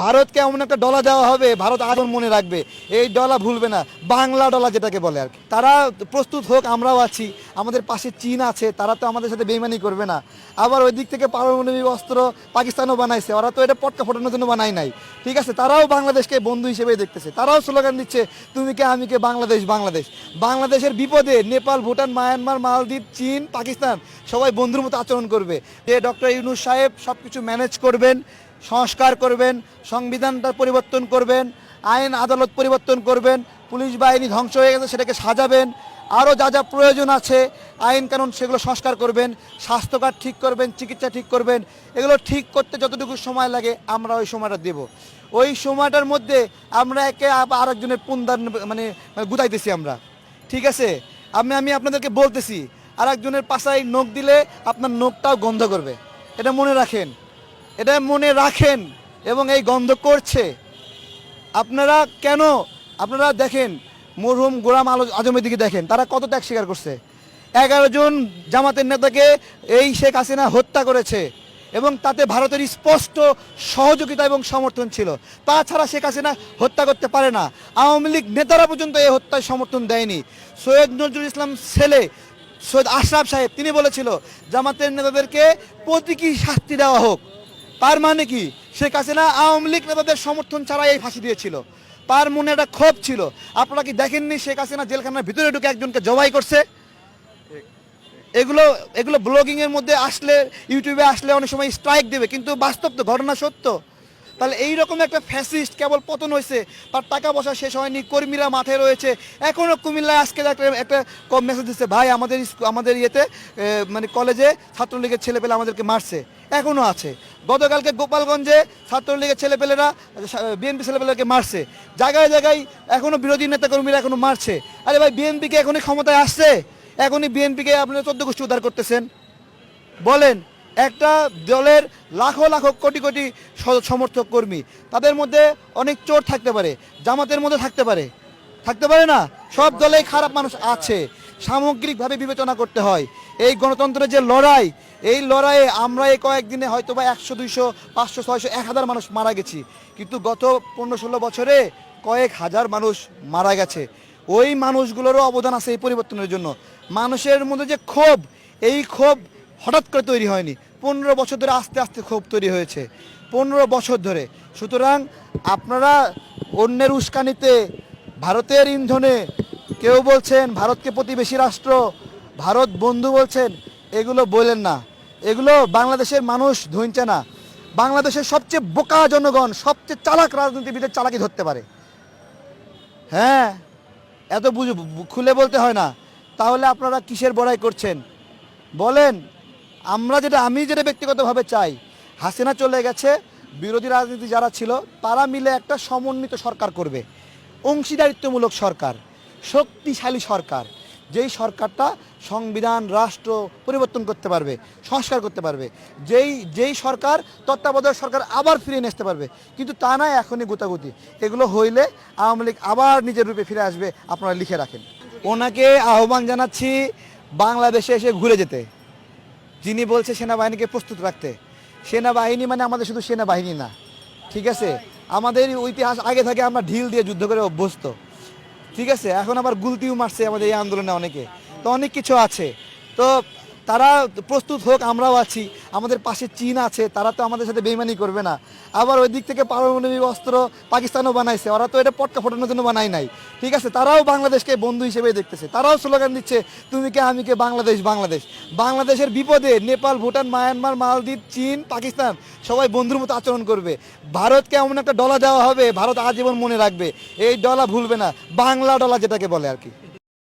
ভারতকে এমন একটা ডলা দেওয়া হবে, ভারত আজও মনে রাখবে। এই ডলা ভুলবে না, বাংলা ডলা যেটাকে বলে আর তারা প্রস্তুত হোক, আমরাও আছি, আমাদের পাশে চীন আছে, তারা তো আমাদের সাথে বেইমানি করবে না। আবার ওই দিক থেকে পারমাণবিক অস্ত্র পাকিস্তানও বানাইছে, ওরা তো এটা পটকা ফোটানোর জন্য বানায় নাই। ঠিক আছে, তারাও বাংলাদেশকে বন্ধু হিসেবে দেখতেছে। তারাও স্লোগান দিচ্ছে, তুমি কে, আমি কে, বাংলাদেশ বাংলাদেশ। বাংলাদেশের বিপদে নেপাল, ভুটান, মায়ানমার, মালদ্বীপ, চীন, পাকিস্তান সবাই বন্ধুর মতো আচরণ করবে। যে ডক্টর ইউনুস সাহেব সব কিছু ম্যানেজ করবেন সংস্কার করবেন, সংবিধানটা পরিবর্তন করবেন, আইন আদালত পরিবর্তন করবেন, পুলিশ বাহিনী ধ্বংস হয়ে গেছে সেটাকে সাজাবেন, আরও যা যা প্রয়োজন আছে, আইন কানুন সেগুলো সংস্কার করবেন স্বাস্থ্য কার্ড ঠিক করবেন, চিকিৎসা ঠিক করবেন, এগুলো ঠিক করতে যতটুকু সময় লাগে আমরা ওই সময়টা দেব। ওই সময়টার মধ্যে আমরা একে আরেকজনের পুনদান মানে গুতাইতেছি আমরা। ঠিক আছে? আমি আমি আপনাদেরকে বলতেছি আর একজনের পাশায় নখ দিলে আপনার নখটাও গন্ধ করবে। এটা মনে রাখেন। এটা মনে রাখেন এবং এই গন্ধ করছে। আপনারা কেন? আপনারা দেখেন, মরহুম গোলাম আলো আজমের দিকে দেখেন, তারা কত ত্যাগ স্বীকার করছে। এগারো জন জামাতের নেতাকে এই শেখ হাসিনা হত্যা করেছে এবং তাতে ভারতের স্পষ্ট সহযোগিতা এবং সমর্থন ছিল। তাছাড়া শেখ হাসিনা হত্যা করতে পারে না। আওয়ামী লীগ নেতারা পর্যন্ত এই হত্যায় সমর্থন দেয়নি। সৈয়দ নজরুল ইসলাম ছেলে, সৈয়দ আশরাফ সাহেব, তিনি বলেছিল, জামাতের নেতাদেরকে প্রতীকী শাস্তি দেওয়া হোক। তার মানে কি? শেখ হাসিনা আওয়ামী লীগ নেতাদের সমর্থন ছাড়া এই ফাঁসি দিয়েছিল। তার মনে একটা ক্ষোভ ছিল। আপনারা কি দেখেননি শেখ হাসিনা জেলখানার ভিতরে ঢুকে একজনকে জবাই করছে? এগুলো এগুলো ব্লগিং এর মধ্যে আসলে ইউটিউবে আসলে অনেক সময় স্ট্রাইক দেবে, কিন্তু বাস্তব তো, ঘটনা সত্য। তাহলে এই রকম একটা ফ্যাসিস্ট কেবল পতন হয়েছে, তার টাকা পয়সা শেষ হয়নি, কর্মীরা মাঠে রয়েছে। এখনও কুমিল্লায় আজকে একটা একটা মেসেজ দিচ্ছে, ভাই, আমাদের আমাদের ইয়েতে মানে কলেজে ছাত্রলীগের ছেলেপেলে আমাদেরকে মারছে। এখনও আছে। গতকালকে গোপালগঞ্জে ছাত্রলীগের ছেলেপেলেরা, বিএনপি ছেলেপেলেকে মারছে। জায়গায় জায়গায় এখনও বিরোধী নেতাকর্মীরা এখনও মারছে। আরে ভাই, বিএনপিকে এখনই ক্ষমতায় আসছে? এখনই বিএনপিকে আপনারা চোদ্দ গোষ্ঠী উদ্ধার করতেছেন। বলেন, একটা দলের লাখো লাখো কোটি কোটি সমর্থক কর্মী, তাদের মধ্যে অনেক চোর থাকতে পারে, জামাতের মধ্যে থাকতে পারে। থাকতে পারে না? সব দলেই খারাপ মানুষ আছে। সামগ্রিকভাবে বিবেচনা করতে হয়। এই গণতন্ত্রের যে লড়াই, এই লড়াইয়ে আমরা এই কয়েকদিনে হয়তো বা একশো, দুইশো, পাঁচশো, ছয়শো, এক হাজার মানুষ মারা গেছি। কিন্তু গত পনেরো, ষোলো বছরে কয়েক হাজার মানুষ মারা গেছে। ওই মানুষগুলোরও অবদান আছে এই পরিবর্তনের জন্য। মানুষের মধ্যে যে ক্ষোভ, এই ক্ষোভ হঠাৎ করে তৈরি হয়নি। পনেরো বছর ধরে আস্তে আস্তে ক্ষোভ তৈরি হয়েছে। পনেরো বছর ধরে। সুতরাং আপনারা অন্যের উস্কানিতে, ভারতের ইন্ধনে কেউ বলছেন ভারতকে প্রতিবেশী রাষ্ট্র, ভারত বন্ধু বলছেন, এগুলো বলেন না। এগুলো বাংলাদেশের মানুষ ধুনছে না। বাংলাদেশের সবচেয়ে বোকা জনগণ, সবচেয়ে চালাক রাজনীতিবিদের চালাকি ধরতে পারে। হ্যাঁ এত বুঝ খুলে বলতে হয় না। তাহলে আপনারা কিসের বড়াই করছেন? বলেন, আমরা যেটা আমি যেটা ব্যক্তিগতভাবে চাই, হাসিনা চলে গেছে, বিরোধী রাজনীতি যারা ছিল, তারা মিলে একটা সমন্বিত সরকার করবে। অংশীদারিত্বমূলক সরকার। শক্তিশালী সরকার, যেই সরকারটা সংবিধান, রাষ্ট্র পরিবর্তন করতে পারবে, সংস্কার করতে পারবে, যেই যেই সরকার তত্ত্বাবধায়ক সরকার আবার ফিরিয়ে নিয়ে আসতে পারবে, কিন্তু তা নয় এখনই গুতাগুতি। এগুলো হইলে আওয়ামী লীগ আবার নিজের রূপে ফিরে আসবে, আপনারা লিখে রাখেন। ওনাকে আহ্বান জানাচ্ছি বাংলাদেশে এসে ঘুরে যেতে। যিনি বলছে সেনাবাহিনীকে প্রস্তুত রাখতে। সেনাবাহিনী মানে আমাদের শুধু সেনাবাহিনী না, ঠিক আছে? আমাদের ইতিহাস আগে থেকে আমরা ঢিল দিয়ে যুদ্ধ করে অভ্যস্ত। ঠিক আছে, এখন আবার গুলতিও মারছে আমাদের এই আন্দোলনে অনেকে। তো অনেক কিছু আছে। তো তারা প্রস্তুত হোক, আমরাও আছি। আমাদের পাশে চীন আছে, তারা তো আমাদের সাথে বেইমানি করবে না। আবার ওই দিক থেকে পারমাণবিক অস্ত্র পাকিস্তানও বানাইছে, ওরা তো এটা পটকা ফোটানোর জন্য বানায় নাই। ঠিক আছে, তারাও বাংলাদেশকে বন্ধু হিসেবে দেখতেছে। তারাও স্লোগান দিচ্ছে, তুমি কে, আমি কে, বাংলাদেশ বাংলাদেশ। বাংলাদেশের বিপদে নেপাল, ভুটান, মায়ানমার, মালদ্বীপ, চীন, পাকিস্তান সবাই বন্ধুর মতো আচরণ করবে। ভারতকে এমন একটা ডলা দেওয়া হবে, ভারত আজীবন মনে রাখবে। এই ডলা ভুলবে না, বাংলা ডলা যেটাকে বলে আর কি।